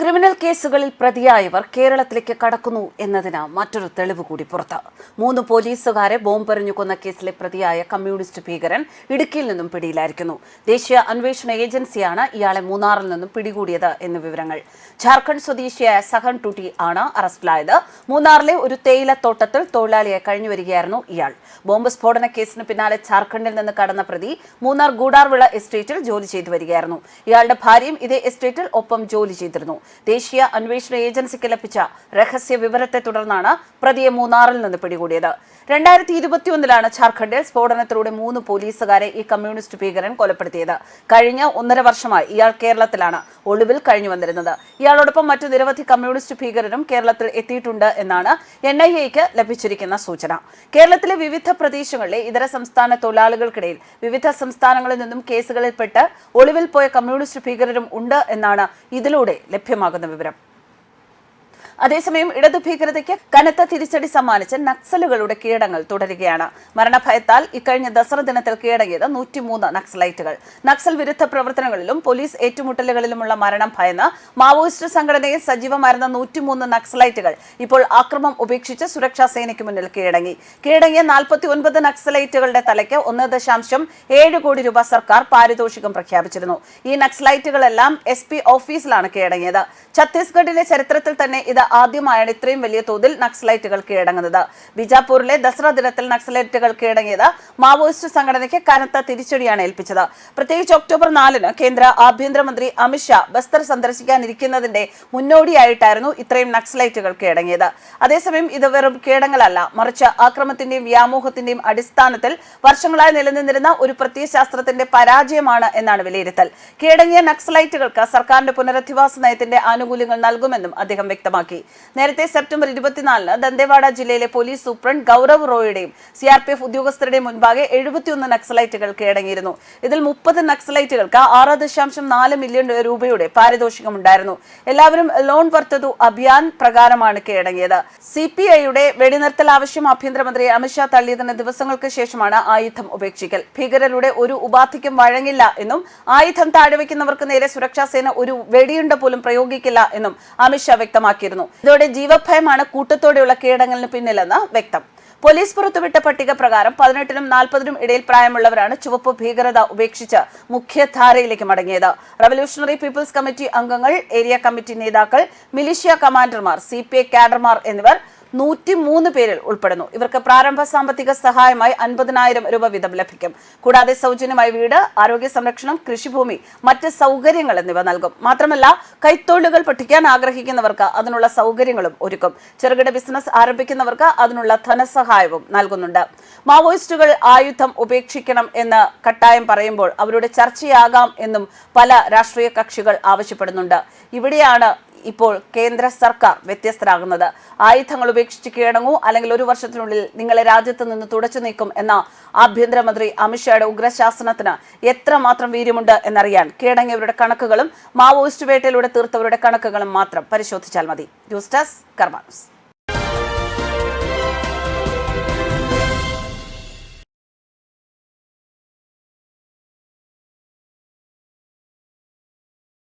Criminal കേസുകളിൽ പ്രതിയായവർ കേരളത്തിലേക്ക് കടക്കുന്നു എന്നതിന് മറ്റൊരു തെളിവ് കൂടി പുറത്ത്. മൂന്ന് പോലീസുകാരെ ബോംബെറിഞ്ഞു കൊന്ന കേസിലെ പ്രതിയായ കമ്മ്യൂണിസ്റ്റ് ഭീകരൻ ഇടുക്കിയിൽ നിന്നും പിടിയിലായിരിക്കുന്നു. ദേശീയ അന്വേഷണ ഏജൻസിയാണ് ഇയാളെ മൂന്നാറിൽ നിന്നും പിടികൂടിയത് എന്ന വിവരങ്ങൾ. ജാർഖണ്ഡ് സ്വദേശിയായ സഹൻ ടുട്ടി ആണ് അറസ്റ്റിലായത്. മൂന്നാറിലെ ഒരു തേയിലത്തോട്ടത്തിൽ തൊഴിലാളിയായി കഴിഞ്ഞു വരികയായിരുന്നു ഇയാൾ. ബോംബ് സ്ഫോടന കേസിന് പിന്നാലെ ജാർഖണ്ഡിൽ നിന്ന് കടന്ന പ്രതി മൂന്നാർ ഗൂഡാർവിള എസ്റ്റേറ്റിൽ ജോലി ചെയ്തു വരികയായിരുന്നു. ഇയാളുടെ ഭാര്യയും ഇതേ എസ്റ്റേറ്റിൽ ഒപ്പം ജോലി ചെയ്തിരുന്നു. ദേശീയ അന്വേഷണ ഏജൻസിക്ക് ലഭിച്ച രഹസ്യ വിവരത്തെ തുടർന്നാണ് പ്രതിയെ മൂന്നാറിൽ നിന്ന് പിടികൂടിയത്. രണ്ടായിരത്തി ഇരുപത്തിയൊന്നിലാണ് ജാർഖണ്ഡിൽ സ്ഫോടനത്തിലൂടെ മൂന്ന് പോലീസുകാരെ ഈ കമ്മ്യൂണിസ്റ്റ് ഭീകരൻ കൊലപ്പെടുത്തിയത്. കഴിഞ്ഞ ഒന്നര വർഷമായി ഇയാൾ കേരളത്തിലാണ്. ഒളിവിൽ കഴിഞ്ഞു വന്നിരുന്നത്. ഇയാളോടൊപ്പം മറ്റു നിരവധി കമ്മ്യൂണിസ്റ്റ് ഭീകരരും കേരളത്തിൽ എത്തിയിട്ടുണ്ട് എന്നാണ് എൻ ഐ എക്ക് ലഭിച്ചിരിക്കുന്ന സൂചന. കേരളത്തിലെ വിവിധ പ്രദേശങ്ങളിലെ ഇതര സംസ്ഥാന തൊഴിലാളികൾക്കിടയിൽ വിവിധ സംസ്ഥാനങ്ങളിൽ നിന്നും കേസുകളിൽപ്പെട്ട് ഒളിവിൽ പോയ കമ്മ്യൂണിസ്റ്റ് ഭീകരരും ഉണ്ട് എന്നാണ് ഇതിലൂടെ ലഭ്യമാകുന്ന വിവരം. അതേസമയം ഇടതു ഭീകരതയ്ക്ക് കനത്ത തിരിച്ചടി സമ്മാനിച്ച് നക്സലുകളുടെ കീഴടങ്ങൾ തുടരുകയാണ്. മരണഭയത്താൽ ഇക്കഴിഞ്ഞ ദസറ ദിനത്തിൽ കീഴടങ്ങിയത് നൂറ്റിമൂന്ന് നക്സലൈറ്റുകൾ. നക്സൽ വിരുദ്ധ പ്രവർത്തനങ്ങളിലും പോലീസ് ഏറ്റുമുട്ടലുകളിലുമുള്ള മരണം ഭയന്ന് മാവോയിസ്റ്റ് സംഘടനയിൽ സജീവമായിരുന്ന നൂറ്റിമൂന്ന് നക്സലൈറ്റുകൾ ഇപ്പോൾ ആക്രമം ഉപേക്ഷിച്ച് സുരക്ഷാ സേനയ്ക്ക് മുന്നിൽ കീഴടങ്ങി. കീഴടങ്ങിയ നാൽപ്പത്തി ഒൻപത് നക്സലൈറ്റുകളുടെ തലയ്ക്ക് ഒന്ന് ദശാംശം ഏഴ് കോടി രൂപ സർക്കാർ പാരിതോഷികം പ്രഖ്യാപിച്ചിരുന്നു. ഈ നക്സലൈറ്റുകളെല്ലാം എസ് പി ഓഫീസിലാണ് കീഴടങ്ങിയത്. ഛത്തീസ്ഗഡിലെ ചരിത്രത്തിൽ തന്നെ ഇത് ആദ്യമായാണ് ഇത്രയും വലിയ തോതിൽ നക്സലൈറ്റുകൾ കീഴടങ്ങുന്നത്. ബിജാപൂരിലെ ദസറ ദിനത്തിൽ നക്സലൈറ്റുകൾ കീഴടങ്ങിയത് മാവോയിസ്റ്റ് സംഘടനയ്ക്ക് കനത്ത തിരിച്ചടിയാണ് ഏൽപ്പിച്ചത്. പ്രത്യേകിച്ച് ഒക്ടോബർ നാലിന് കേന്ദ്ര ആഭ്യന്തരമന്ത്രി അമിത്ഷാ ബസ്തർ സന്ദർശിക്കാനിരിക്കുന്നതിന്റെ മുന്നോടിയായിട്ടായിരുന്നു ഇത്രയും നക്സലൈറ്റുകൾ കീഴടങ്ങിയത്. അതേസമയം ഇത് വെറും കീഴടങ്ങളല്ല മറിച്ച് ആക്രമത്തിന്റെയും വ്യാമോഹത്തിന്റെയും അടിസ്ഥാനത്തിൽ വർഷങ്ങളായി നിലനിന്നിരുന്ന ഒരു പ്രത്യയശാസ്ത്രത്തിന്റെ പരാജയമാണ് എന്നാണ് വിലയിരുത്തൽ. കീഴടങ്ങിയ നക്സലൈറ്റുകൾക്ക് സർക്കാരിന്റെ പുനരധിവാസ നയത്തിന്റെ ആനുകൂല്യങ്ങൾ നൽകുമെന്നും അദ്ദേഹം വ്യക്തമാക്കി. നേരത്തെ സെപ്റ്റംബർ ഇരുപത്തിനാലിന് ദന്തേവാഡ ജില്ലയിലെ പോലീസ് സൂപ്രണ്ട് ഗൗരവ് റോയുടെയും സി ആർ പി എഫ് ഉദ്യോഗസ്ഥരുടെയും മുൻപാകെ എഴുപത്തിയൊന്ന് നക്സലൈറ്റുകൾ കീഴടങ്ങിയിരുന്നു. ഇതിൽ മുപ്പത് നക്സലൈറ്റുകൾക്ക് ആറ് ദശാംശം നാല് മില്യൺ രൂപയുടെ പാരിതോഷികമുണ്ടായിരുന്നു. എല്ലാവരും ലോൺ വർത്തതു അഭിയാൻ പ്രകാരമാണ് കീഴടങ്ങിയത്. സി പി ഐയുടെ വെടിനിർത്തൽ ആവശ്യം ആഭ്യന്തരമന്ത്രി അമിത്ഷാ തള്ളിയതിന് ദിവസങ്ങൾക്ക് ശേഷമാണ് ആയുധം ഉപേക്ഷിക്കൽ. ഭീകരരുടെ ഒരു ഉപാധിക്കും വഴങ്ങില്ല എന്നും ആയുധം താഴെവെക്കുന്നവർക്ക് നേരെ സുരക്ഷാസേന ഒരു വെടിയുണ്ട പോലും പ്രയോഗിക്കില്ല എന്നും അമിത്ഷാ വ്യക്തമാക്കിയിരുന്നു. ഇതോടെ ജീവഭയമാണ് കൂട്ടത്തോടെയുള്ള കീഴടങ്ങലിന് പിന്നിലെന്ന് വ്യക്തം. പോലീസ് പുറത്തുവിട്ട പട്ടിക പ്രകാരം പതിനെട്ടിനും നാൽപ്പതിനും ഇടയിൽ പ്രായമുള്ളവരാണ് ചുവപ്പ് ഭീകരത ഉപേക്ഷിച്ച് മുഖ്യധാരയിലേക്ക് മടങ്ങിയത്. റവല്യൂഷണറി പീപ്പിൾസ് കമ്മിറ്റി അംഗങ്ങൾ ഏരിയ കമ്മിറ്റി നേതാക്കൾ മിലിഷ്യ കമാൻഡർമാർ സി പി ഐ കാഡർമാർ എന്നിവർ നൂറ്റി മൂന്ന് പേരിൽ ഉൾപ്പെടുന്നു. ഇവർക്ക് പ്രാരംഭ സാമ്പത്തിക സഹായമായി അൻപതിനായിരം രൂപ വീതം ലഭിക്കും. കൂടാതെ സൗജന്യമായി വീട് ആരോഗ്യ സംരക്ഷണം കൃഷിഭൂമി മറ്റ് സൗകര്യങ്ങൾ എന്നിവ നൽകും. മാത്രമല്ല കൈത്തൊഴിലുകൾ പഠിക്കാൻ ആഗ്രഹിക്കുന്നവർക്ക് അതിനുള്ള സൗകര്യങ്ങളും ഒരുക്കും. ചെറുകിട ബിസിനസ് ആരംഭിക്കുന്നവർക്ക് അതിനുള്ള ധനസഹായവും നൽകുന്നുണ്ട്. മാവോയിസ്റ്റുകൾ ആയുധം ഉപേക്ഷിക്കണം എന്ന് കട്ടായം പറയുമ്പോൾ അവരുടെ ചർച്ചയാകാം എന്നും പല രാഷ്ട്രീയ കക്ഷികൾ ആവശ്യപ്പെടുന്നുണ്ട്. ഇവിടെയാണ് ഇപ്പോൾ കേന്ദ്ര സർക്കാർ വ്യത്യസ്തരാകുന്നത്. ആയുധങ്ങൾ ഉപേക്ഷിച്ച് കീഴടങ്ങൂ അല്ലെങ്കിൽ ഒരു വർഷത്തിനുള്ളിൽ നിങ്ങളെ രാജ്യത്ത് നിന്ന് തുടച്ചു നീക്കും എന്ന ആഭ്യന്തരമന്ത്രി അമിത്ഷായുടെ ഉഗ്രശാസനത്തിന് എത്രമാത്രം വീര്യമുണ്ട് എന്നറിയാൻ കീഴടങ്ങിയവരുടെ കണക്കുകളും മാവോയിസ്റ്റ് വേട്ടയിലൂടെ തീർത്തവരുടെ കണക്കുകളും മാത്രം പരിശോധിച്ചാൽ മതി. News desk കർമാനസ്